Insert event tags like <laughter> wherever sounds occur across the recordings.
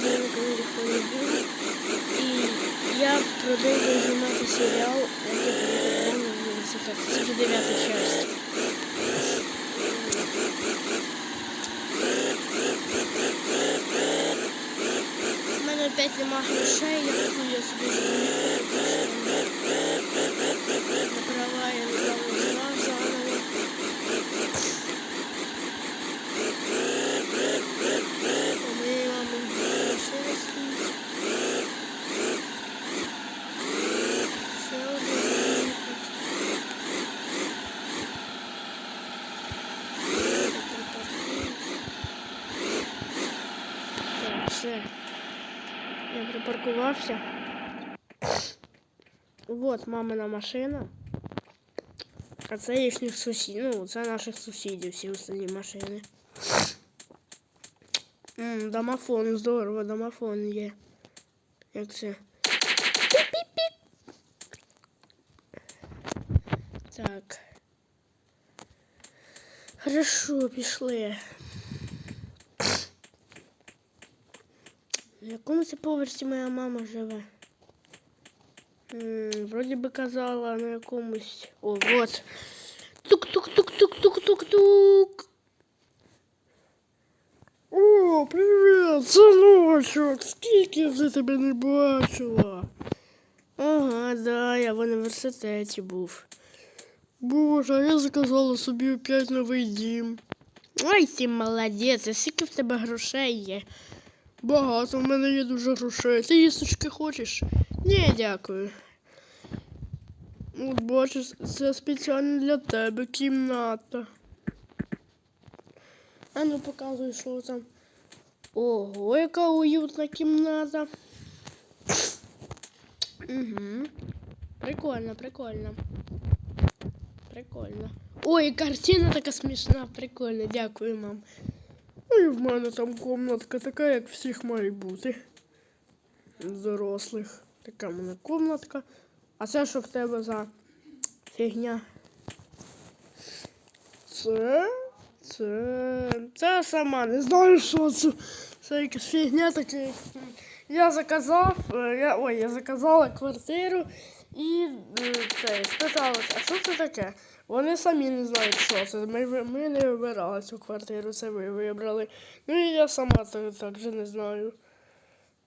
каналі Холодін. І я продовжую знімати серіал. Це вже дев'ята часть. У мене опять нема грошей, я купую собі живу. Я припаркувався. Вот мамина машина. А це їхніх сусідів. Ну, це наших сусідів, всі останні машини. М, домофон, здорово, домофон є. Як це? Піп-піп-піп. Так. Хорошо, пішли. Якому це поверсі моя мама живе? М, Вроді би казала на якомусь. О, вот. Тук-тук-тук-тук-тук-тук-тук. О, привіт, синочок! Скільки я вже тебе не бачила? Ага, да, я в університеті був. Боже, а я заказала собі опять новий дім. Ой, ти молодець, а скільки в тебе грошей є? Багато, в мене є дуже грошей. Ти їсточки хочеш? Ні, дякую. От бачиш, це спеціально для тебе кімната. А ну показуй, що там. Ого, яка уютна кімната. Угу. Прикольно, прикольно. Прикольно. Ой, картина така смішна, прикольно, дякую, мам. Ну і в мене там комнатка така, як всіх має бути. Дорослих. Така в мене комнатка. А це що в тебе за фігня? Це. Це. Це сама не знаю, що це. Це якась фігня така. Я заказав. е, Я, ой, я заказала квартиру і е, це, спиталася, а що це таке? Вони самі не знають, що це. Ми, ми не вибирали цю квартиру, це ви вибрали. Ну і я сама так, так же не знаю.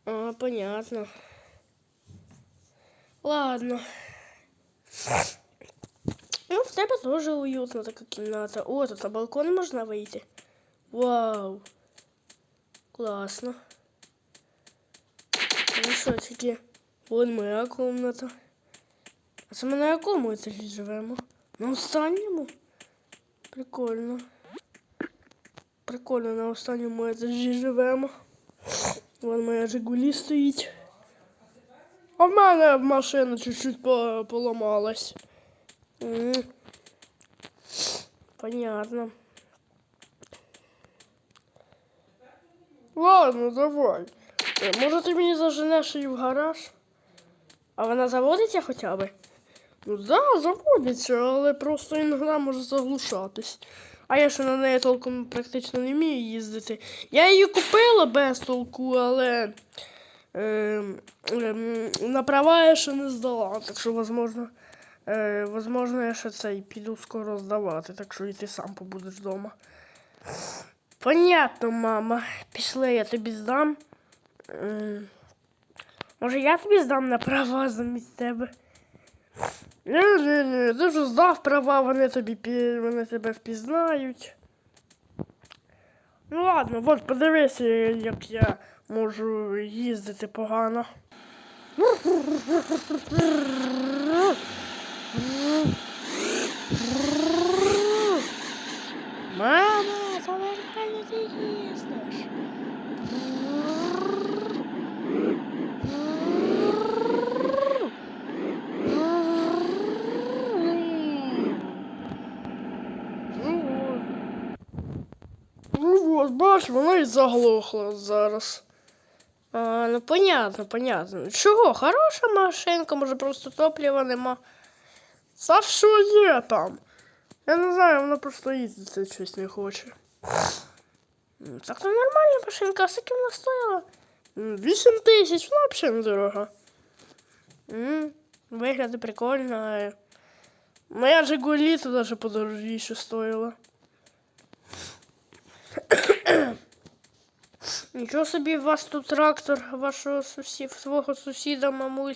А, понятно. Ладно. Ну, в тебе тоже уютна така кімната. О, тут на балкон можна вийти. Вау. Класно. Ну що таке? Вон моя комната. А це ми на якому етажі живемо? На останньому? Прикольно. Прикольно, на останньому етажі живемо. Вон моя Жигулі стоїть. А в мене машина чуть-чуть поламалась. Понятно. Ладно, давай. Е, Може ти мені заженеш її в гараж? А вона заводиться хоча б? Ну да, заводиться, але просто іноді може заглушатись. А я ще на неї толком практично не вмію їздити. Я її купила без толку, але ем, ем, на права я ще не здала. Так що, возможно, е, возможно, я ще цей піду скоро здавати, так що і ти сам побудеш вдома. Понятно, мама. Пішли, я тобі здам. Ем, може, я тобі здам на права замість тебе? Ні, ні, ні, ти вже здав права, вони тобі вони тебе впізнають. Ну ладно, от подивися, як я можу їздити погано. Мама, це ти їздиш. Ну бач, вона і заглохла зараз. А, ну понятно, понятно. Чого? Хороша машинка, може просто топлива нема. Та що є там? Я не знаю, вона просто їздити щось не хоче. Так то нормальна машинка, а скільки вона стояла? М, 8 тисяч, вона взагалі недорога. Вигляди прикольно. Моя Жигулі то даже подорожніше стоїла. <clears throat> Нічого собі у вас тут трактор вашого сусід, свого сусіда, мамуль.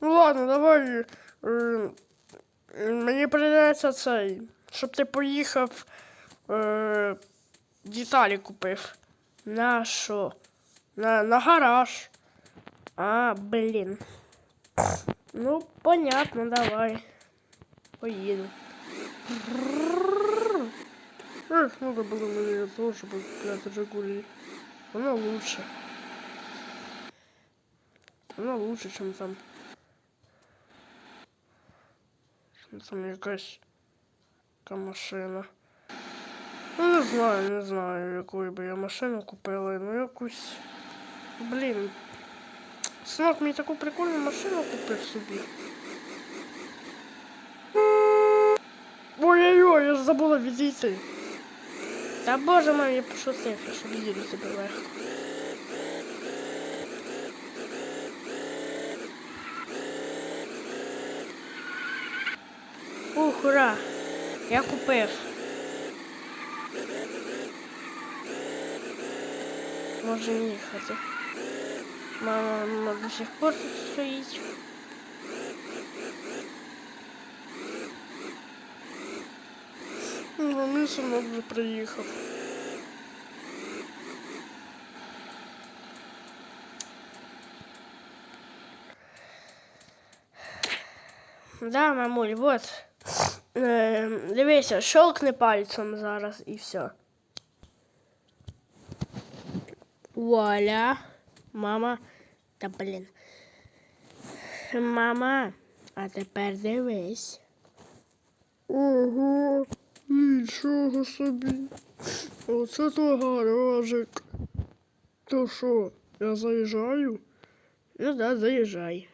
Ну ладно, давай. е, Мені прийдеться цей, щоб ти поїхав. Е, деталі купив. На що? На, на гараж. А, блін. Ну, понятно, давай. Поїду. Эх, надо было мне тоже купляти Жигули. Вона лучше. Вона лучше, чем там. Чем там якась яка машина. Ну, не знаю, не знаю, яку би я машину купила, ну якусь. Блін. Синок мені таку прикольну машину купив собі. Ой-ой-ой, я ж забула відійти. Та боже мой, я пошутив, щоб їду тебе легко. Ух, ура! Я купив. Може їхати. Мама до сих пор тут стоїть. Мій синок вже приїхав. Да, мамуль, вот. Е, дивися, щелкни пальцем зараз і все. Вуаля. Мама. Та блін. Мама, а тепер дивись. Ого, нічого собі. Оце то гаражик. То що, я заїжджаю? Ну да, заїжджай.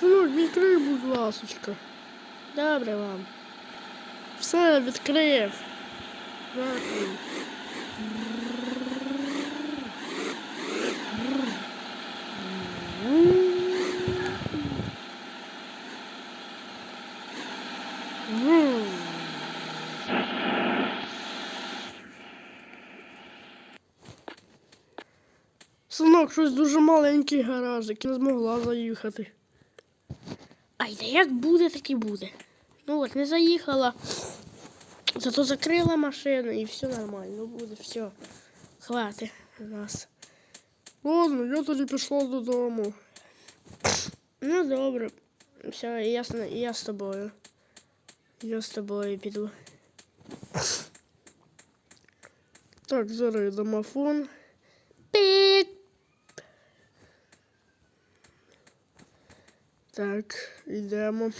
Синок, відкрий, будь ласочка. Добре вам. Все, відкрив. Дякую. Синок, щось дуже маленький гаражик, не змогла заїхати. Ай, та як буде, так і буде. Ну от, не заїхала. Зато закрила машину і все нормально буде, все. Хватить нас. Ладно, я тоді пішла додому. Ну добре. Все, ясно, я з тобою. Я з тобою піду. Так, зараз домофон. Пік. Так, йдемо.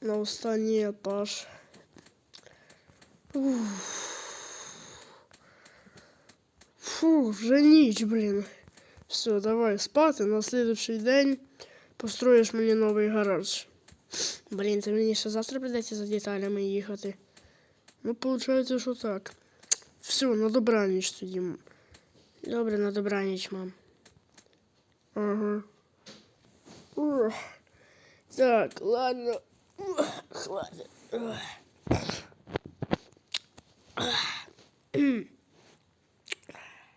На останній етаж. Уф. Фу, вже ніч, блін. Все, давай спати. На следующий день построїш мені новий гараж. Блін, це мені ще завтра прийдеться за деталями їхати. Ну, виходить, що так. Все, на добраніч тоді. Добре, на добраніч, мам. Ага. Ух. Так, ладно. Ух, Хватит. Ух. Ах.